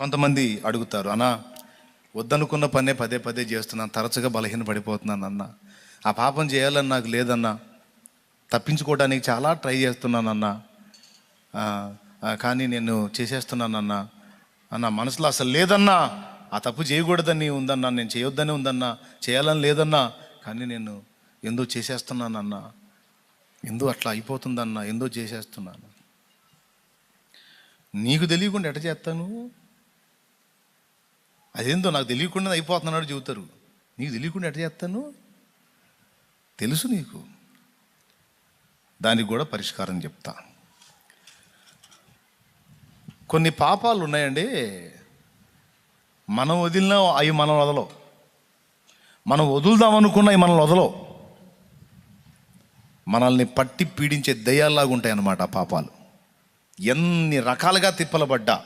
కొంతమంది అడుగుతారు అన్నా వద్దనుకున్న పనే పదే పదే చేస్తున్నాను తరచుగా బలహీన పడిపోతున్నాను అన్న. ఆ పాపం చేయాలని నాకు లేదన్నా. తప్పించుకోవడానికి చాలా ట్రై చేస్తున్నానన్నా కానీ నేను చేసేస్తున్నానన్నా అన్న. మనసులో అసలు లేదన్నా. ఆ తప్పు చేయకూడదని ఉందన్నా నేను చేయొద్దని ఉందన్నా చేయాలని లేదన్నా. కానీ నేను ఎందో చేసేస్తున్నానన్నా ఎందో అట్లా అయిపోతుందన్నా? ఎందో చేసేస్తున్నాను? నీకు తెలియకుండా ఎట చేస్తాను? అదేందో నాకు తెలియకుండా అయిపోతున్నాడు చెబుతారు. నీకు తెలియకుండా ఎట్లా చేస్తాను? తెలుసు నీకు. దానికి కూడా పరిష్కారం చెప్తా. కొన్ని పాపాలు ఉన్నాయండి. మనం వదిలినా అవి మనం వదలవు. మనం వదులుదాం అనుకున్న అవి మనల్ని వదలవు. మనల్ని పట్టి పీడించే దయ్యాల్లాగా ఉంటాయి అన్నమాట ఆ పాపాలు. ఎన్ని రకాలుగా తిప్పలబడ్డా.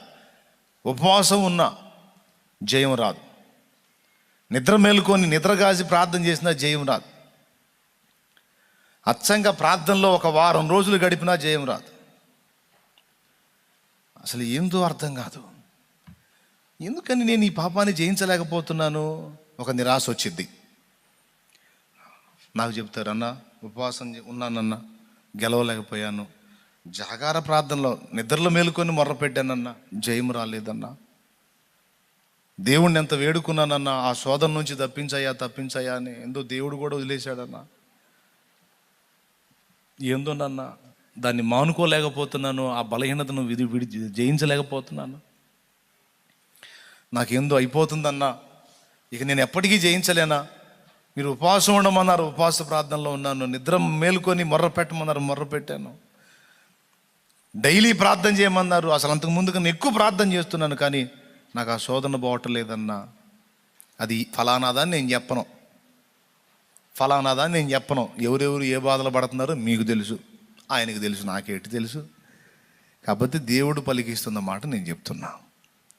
ఉపవాసం ఉన్నా జయం రాదు. నిద్ర మేలుకొని నిద్రగాసి ప్రార్థన చేసినా జయం రాదు. అచ్చంగా ప్రార్థనలో ఒక వారం రోజులు గడిపినా జయం రాదు. అసలు ఏందో అర్థం కాదు. ఎందుకని నేను ఈ పాపాన్ని జయించలేకపోతున్నాను? ఒక నిరాశ వచ్చింది. నాకు చెప్తారు అన్న ఉపవాసం ఉన్నానన్న గెలవలేకపోయాను. జాగార ప్రార్థనలో నిద్రలో మేలుకొని మొర్రపెట్టానన్నా జయం రాలేదన్నా. దేవుణ్ణి ఎంత వేడుకున్నానన్నా ఆ శోధన నుంచి తప్పించయ్యా తప్పించయ్యా అని ఎందో దేవుడు కూడా వదిలేశాడన్న. ఏందో దాన్ని మానుకోలేకపోతున్నాను ఆ బలహీనతను విధి విడి జయించలేకపోతున్నాను. నాకేందో అయిపోతుందన్నా. ఇక నేను ఎప్పటికీ జయించలేనా? మీరు ఉపవాసం ఉండమన్నారు ఉపవాస ప్రార్థనలో ఉన్నాను. నిద్ర మేలుకొని మొర్ర పెట్టమన్నారు మొర్ర పెట్టాను. డైలీ ప్రార్థన చేయమన్నారు. అసలు అంతకు ముందుగా ఎక్కువ ప్రార్థన చేస్తున్నాను కానీ నాకు ఆ శోధన పోవట్లేదన్నా అది ఫలానాదని నేను చెప్పను. ఫలానాదని నేను చెప్పను. ఎవరెవరు ఏ బాధలు పడుతున్నారో మీకు తెలుసు. ఆయనకు తెలుసు నాకేటి తెలుసు. కాకపోతే దేవుడు పలికిస్తున్న మాట నేను చెప్తున్నా.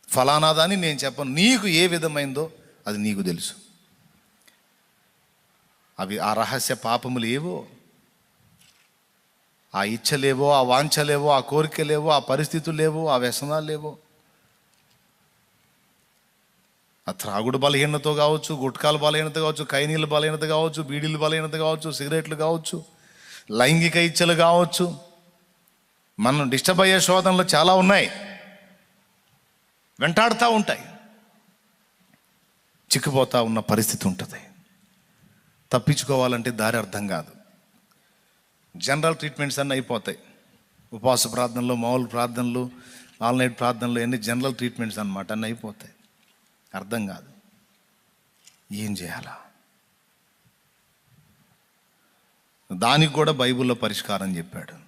ఫలానాదని నేను చెప్పను. నీకు ఏ విధమైందో అది నీకు తెలుసు. అవి ఆ రహస్య పాపములు ఏవో? ఆ ఇచ్చలేవో ఆ వాంఛలేవో ఆ కోరికలేవో ఆ పరిస్థితులు లేవో ఆ వ్యసనాలు ఆ త్రాగుడు బలహీనత కావచ్చు గుట్కాల బలహీనత కావచ్చు కైనీళ్ళ బలహీనత కావచ్చు బీడీలు బలహీనత కావచ్చు సిగరెట్లు కావచ్చు లైంగిక ఇచ్చలు కావచ్చు. మనం డిస్టర్బ్ అయ్యే శోధనలు చాలా ఉన్నాయి. వెంటాడుతూ ఉంటాయి. చిక్కిపోతా ఉన్న పరిస్థితి ఉంటుంది. తప్పించుకోవాలంటే దారి అర్థం కాదు. జనరల్ ట్రీట్మెంట్స్ అన్నీ అయిపోతాయి. ఉపవాస ప్రార్థనలు మామూలు ప్రార్థనలు ఆన్లైన్ ప్రార్థనలు అన్ని జనరల్ ట్రీట్మెంట్స్ అన్నమాట అన్నీ అయిపోతాయి. అర్థం కాదు. ఏం చేయాలా? దానికి కూడా బైబిల్లో పరిష్కారం చెప్పాడు.